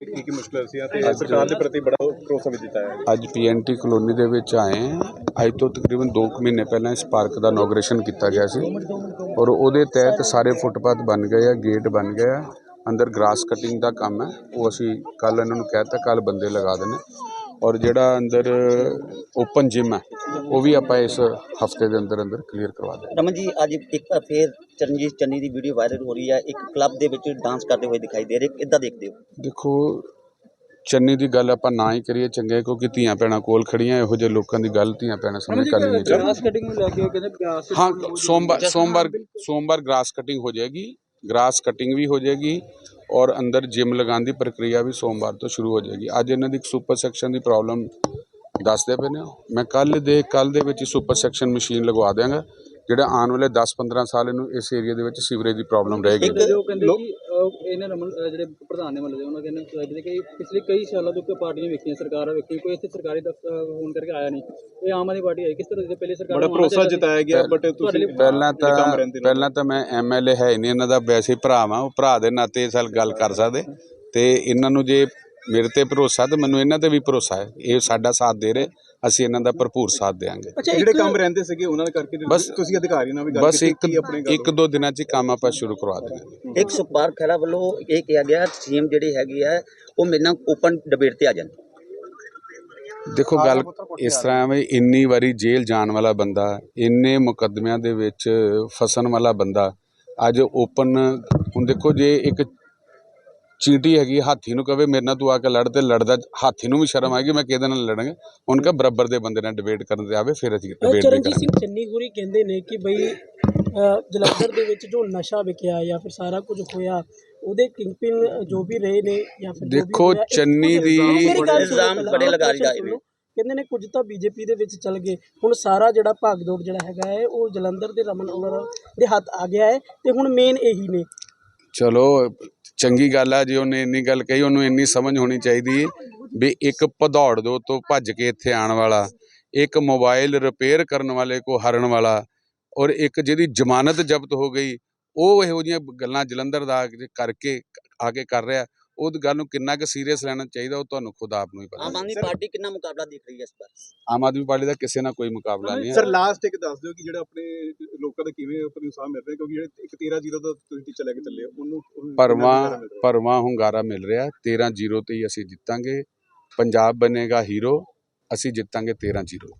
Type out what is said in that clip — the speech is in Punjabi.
ਕੀ ਕੀ ਮੁਸ਼ਕਲ ਸੀ ਤੇ ਸਰਕਾਰ ਦੇ ਪ੍ਰਤੀ ਬੜਾ ਭਰੋਸਾ ਵੀ ਦਿੱਤਾ ਹੈ। ਅੱਜ ਪੀਐਨਟੀ ਕਲੋਨੀ ਦੇ ਵਿੱਚ ਆਏ ਅੱਜ ਤੋਂ ਤਕਰੀਬਨ 2 ਮਹੀਨੇ ਪਹਿਲਾਂ ਇਸ ਪਾਰਕ ਦਾ ਇਨੋਗ੍ਰੇਸ਼ਨ ਕੀਤਾ ਗਿਆ ਸੀ ਔਰ ਉਹਦੇ ਤਹਿਤ ਸਾਰੇ ਫੁੱਟਪਾਥ ਬਣ ਗਏ ਆ, ਗੇਟ ਬਣ ਗਏ ਆ। ਅੰਦਰ ਗ੍ਰਾਸ ਕਟਿੰਗ ਦਾ ਕੰਮ ਹੈ। ਉਹ ਅਸੀਂ ਕੱਲ ਇਹਨਾਂ ਨੂੰ ਕਹਿਤਾ ਕੱਲ ਬੰਦੇ ਲਗਾ ਦੇਣੇ। ਔਰ ਜਿਹੜਾ ਅੰਦਰ ਓਪਨ ਜਿਮ ਹੈ ਉਹ ਵੀ ਆਪਾਂ ਇਸ ਹਫ਼ਤੇ ਦੇ ਅੰਦਰ ਅੰਦਰ ਕਲੀਅਰ ਕਰਵਾ ਦੇਵਾਂਗੇ ਰਮਨ ਜੀ ਅੱਜ ਇੱਕ ਵਾਰ ਫੇਰ ਚਰਨਜੀਤ ਚੰਨੀ ਦੀ ਵੀਡੀਓ ਵਾਇਰਲ ਹੋ ਰਹੀ ਹੈ। ਇੱਕ ਕਲੱਬ ਦੇ ਵਿੱਚ ਡਾਂਸ ਕਰਦੇ ਹੋਏ ਦਿਖਾਈ ਦੇ ਰਹੇ ਕਿੱਦਾਂ ਦੇਖਦੇ ਹੋ? ਦੇਖੋ ਚੰਨੀ ਦੀ ਗੱਲ ਆਪਾਂ ਨਾ ਹੀ ਕਰੀਏ ਚੰਗੇ ਕਿਉਂਕਿ ਧੀਆਂ ਭੈਣਾਂ ਕੋਲ ਖੜੀਆਂ ਇਹੋ ਜਿਹੇ ਲੋਕਾਂ ਦੀ ਗੱਲ ਧੀਆਂ ਭੈਣਾਂ ਸਾਹਮਣੇ ਕਰਨੀ ਨਹੀਂ ਚਾਹੀਦੀ ਕਟਿੰਗ ਨੂੰ ਲੈ ਕੇ ਕਹਿੰਦੇ ਗ੍ਰਾਸ ਹਾਂ ਸੋਮਵਾਰ ਸੋਮਵਾਰ ਸੋਮਵਾਰ ਗ੍ਰਾਸ ਕਟਿੰਗ ਹੋ ਜਾਏਗੀ। ਗ੍ਰਾਸ ਕਟਿੰਗ ਵੀ ਹੋ ਜਾਏਗੀ ਔਰ ਅੰਦਰ ਜਿਮ ਲਗਾਉਣ ਦੀ ਪ੍ਰਕਿਰਿਆ ਵੀ ਸੋਮਵਾਰ ਤੋਂ ਸ਼ੁਰੂ ਹੋ ਜਾਏਗੀ। ਅੱਜ ਇਹਨਾਂ ਦੀ ਇੱਕ ਸੁਪਰ ਸੈਕਸ਼ਨ ਦੀ ਪ੍ਰੋਬਲਮ ਦੱਸਦੇ ਪਏ ਨੇ। ਮੈਂ ਕੱਲ ਦੇ ਕੱਲ ਦੇ ਵਿੱਚ ਸੁਪਰ ਸੈਕਸ਼ਨ ਮਸ਼ੀਨ ਲਗਵਾ ਦਿਆਂਗਾ ਜਿਹੜਾ ਆਉਣ ਵਾਲੇ 10-15 ਸਾਲ ਇਹਨੂੰ ਇਸ ਏਰੀਆ ਦੇ ਵਿੱਚ ਸੀਵਰੇਜ ਦੀ ਪ੍ਰੋਬਲਮ ਰਹੇਗੀ। ਇਹਨਾਂ ਰਮਨ ਜਿਹੜੇ ਪ੍ਰਧਾਨ ਨੇ ਮਤਲਬ ਉਹਨਾਂ ਕਹਿੰਦੇ ਕਹਿੰਦੇ ਕਿ ਪਿਛਲੇ ਕਈ ਸਾਲਾਂ ਤੋਂ ਪਾਰਟੀਆਂ ਵੇਖੀਆਂ ਸਰਕਾਰਾਂ ਵੇਖੀ ਕੋਈ ਇੱਥੇ ਸਰਕਾਰੀ ਦਫ਼ਤਰ ਫੋਨ ਕਰਕੇ ਆਇਆ ਨਹੀਂ ਇਹ ਆਮ ਆਦਮੀ ਪਾਰਟੀ ਆਈ ਕਿਸ ਤਰ੍ਹਾਂ ਦੇ ਪਹਿਲੇ ਸਰਕਾਰ ਬੜਾ ਭਰੋਸਾ। ਜਤਾਇਆ ਗਿਆ ਬਟ ਤੁਸੀਂ ਪਹਿਲਾਂ ਤਾਂ। ਪਹਿਲਾਂ ਤਾਂ ਮੈਂ ਐਮਐਲਏ ਹੈ ਹੀ ਨਹੀਂ ਇਹਨਾਂ ਦਾ ਵੈਸੇ ਹੀ ਭਰਾ ਵਾਂ ਉਹ ਭਰਾ ਦੇ ਨਾਤੇ ਇਸ ਨਾਲ ਗੱਲ ਕਰ ਸਕਦੇ ਤੇ ਇਹਨਾਂ ਨੂੰ ਜੇ ਮੇਰੇ ਤੇ ਭਰੋਸਾ ਤੇ ਮੈਨੂੰ ਇਹਨਾਂ ਤੇ ਵੀ ਭਰੋਸਾ ਹੈ। ਇਹ ਸਾਡਾ ਸਾਥ ਦੇ ਰਹੇ ਅਸੀਂ ਇਹਨਾਂ ਦਾ ਭਰਪੂਰ ਸਾਥ ਦੇਵਾਂਗੇ ਜਿਹੜੇ ਕੰਮ ਰਹਿੰਦੇ ਸੀਗੇ ਉਹਨਾਂ ਦੇ ਕਰਕੇ ਬਸ- ਤੁਸੀਂ ਅਧਿਕਾਰੀ ਨਾਲ ਵੀ ਗੱਲ ਬਸ ਕੀਤੀ ਇੱਕ ਕੀ ਆਪਣੇ ਗੱਲ ਇੱਕ ਦੋ ਦਿਨਾਂ 'ਚ ਹੀ ਕੰਮ ਆਪਾਂ ਸ਼ੁਰੂ ਕਰਵਾ ਦੇਵਾਂਗੇ ਇੱਕ ਸੁਖਪਾਲ ਖਹਿਰਾ ਵੱਲੋਂ ਇਹ ਕਿਹਾ ਗਿਆ ਸੀਐਮ ਜਿਹੜੇ ਹੈਗੇ ਆ ਉਹ ਮੇਰੇ ਨਾਲ ਓਪਨ ਡਿਬੇਟ ਤੇ ਆ ਜਾਣ ਦੇਖੋ ਗੱਲ ਇਸ ਤਰ੍ਹਾਂ ਵੀ ਇੰਨੀ ਵਾਰੀ ਜੇਲ੍ਹ ਜਾਣ ਵਾਲਾ ਬੰਦਾ ਇੰਨੇ ਮੁਕੱਦਮਿਆਂ ਦੇ ਵਿੱਚ ਫਸਣ ਵਾਲਾ ਬੰਦਾ ਅੱਜ ਓਪਨ ਹੁਣ ਦੇਖੋ ਜੇ ਇੱਕ ਚੀਂਟੀ ਹੈਗੀ ਹੈ, ਹਾਥੀ ਨੂੰ ਕਵੇ ਮੇਰੇ ਨਾਲ ਤੂੰ ਆ ਕੇ ਲੜ ਤੇ ਲੜਦਾ ਹਾਥੀ ਨੂੰ ਵੀ ਸ਼ਰਮ ਆਏਗੀ ਮੈਂ ਕਿਹਦੇ ਨਾਲ ਲੜਾਂਗਾ ਉਹਨਾਂ ਕਾ ਬਰਾਬਰ ਦੇ ਬੰਦੇ ਨਾਲ ਡਿਬੇਟ ਕਰਨ ਤੇ ਆਵੇ ਫਿਰ ਅਸੀਂ ਡਿਬੇਟ ਚਰਨਜੀਤ ਸਿੰਘ ਚੰਨੀ ਹੋਰੀ ਕਹਿੰਦੇ ਨੇ ਕਿ ਬਈ ਜਲੰਧਰ ਦੇ ਵਿੱਚ ਜੋ ਨਸ਼ਾ ਵਿਕਿਆ ਜਾਂ ਫਿਰ ਸਾਰਾ ਕੁਝ ਹੋਇਆ ਉਹਦੇ ਕਿੰਗਪਿਨ ਜੋ ਵੀ ਰਹੇ ਨੇ ਜਾਂ ਫਿਰ ਦੇਖੋ, ਚੰਨੀ ਦੀ- ਇਲਜ਼ਾਮ ਬੜੇ ਲਗਾ ਰਹੇ। ਨੇ। ਕਹਿੰਦੇ ਨੇ ਕੁਝ ਤਾਂ ਬੀਜੇਪੀ ਦੇ ਵਿੱਚ ਚੱਲ ਗਏ ਹੁਣ ਸਾਰਾ ਜਿਹੜਾ ਭਾਗਦੌੜ ਜਿਹੜਾ ਹੈਗਾ ਹੈ ਉਹ ਜਲੰਧਰ ਦੇ ਰਮਨ ਅਵਰ ਦੇ ਹੱਥ ਆ ਗਿਆ ਹੈ ਤੇ ਹੁਣ ਮੇਨ ਇਹੀ ਨੇ ਚਲੋ ਚੰਗੀ ਗੱਲ ਆ, ਜੇ ਉਹਨੇ ਇੰਨੀ ਗੱਲ ਕਹੀ, ਉਹਨੂੰ ਇੰਨੀ ਸਮਝ ਹੋਣੀ ਚਾਹੀਦੀ ਵੀ ਇੱਕ ਭਦੌੜ ਦੋ ਤੋਂ ਭੱਜ ਕੇ ਇੱਥੇ ਆਉਣ ਵਾਲਾ, ਇੱਕ ਮੋਬਾਈਲ ਰਿਪੇਅਰ ਕਰਨ ਵਾਲੇ ਕੋ ਹਰਨ ਵਾਲਾ ਔਰ ਇੱਕ ਜਿਹਦੀ ਜ਼ਮਾਨਤ ਜ਼ਬਤ ਹੋ ਗਈ, ਉਹ ਇਹੋ ਜਿਹੀਆਂ ਗੱਲਾਂ ਜਲੰਧਰ ਦਾ ਕਰਕੇ, ਆ ਕੇ ਕਰ ਰਿਹਾ। ਉਹ ਗੱਲ ਨੂੰ ਕਿੰਨਾ ਕੁ ਸੀਰੀਅਸ ਲੈਣਾ ਚਾਹੀਦਾ ਉਹ ਤੁਹਾਨੂੰ ਖੁਦ ਆਪ ਨੂੰ ਹੀ ਆਮ ਪਤਾ ਆਦਮੀ ਪਾਰਟੀ ਕਿੰਨਾ ਮੁਕਾਬਲਾ ਦੇਖ ਰਹੀ ਹੈ ਇਸ ਵਾਰ? ਆਮ ਆਦਮੀ ਪਾਰਟੀ ਦਾ ਕਿਸੇ ਨਾਲ ਕੋਈ ਮੁਕਾਬਲਾ ਨਹੀਂ ਸਰ ਲਾਸਟ ਇੱਕ ਦੱਸ ਦਿਓ ਕਿ ਜਿਹੜਾ ਆਪਣੇ ਲੋਕਾਂ ਦਾ ਕਿਵੇਂ ਉੱਪਰ ਉਤਸ਼ਾਹ ਮਿਲ ਰਿਹਾ ਕਿਉਂਕਿ ਜਿਹੜੇ ਇੱਕ 13 ਜ਼ੀਰੋ ਦਾ ਤੁਸੀਂ ਟੀਚਾ ਲੈ ਕੇ ਚੱਲੇ ਹੋ, ਉਹਨੂੰ ਰਿਹਾ? ਭਰਵਾਂ ਹੁੰਗਾਰਾ ਮਿਲ ਰਿਹਾ 13 ਜ਼ੀਰੋ ਤੇ ਹੀ ਅਸੀਂ ਜਿੱਤਾਂਗੇ। ਪੰਜਾਬ ਬਣੇਗਾ ਹੀਰੋ ਅਸੀਂ ਜਿੱਤਾਂਗੇ 13 ਜ਼ੀਰੋ।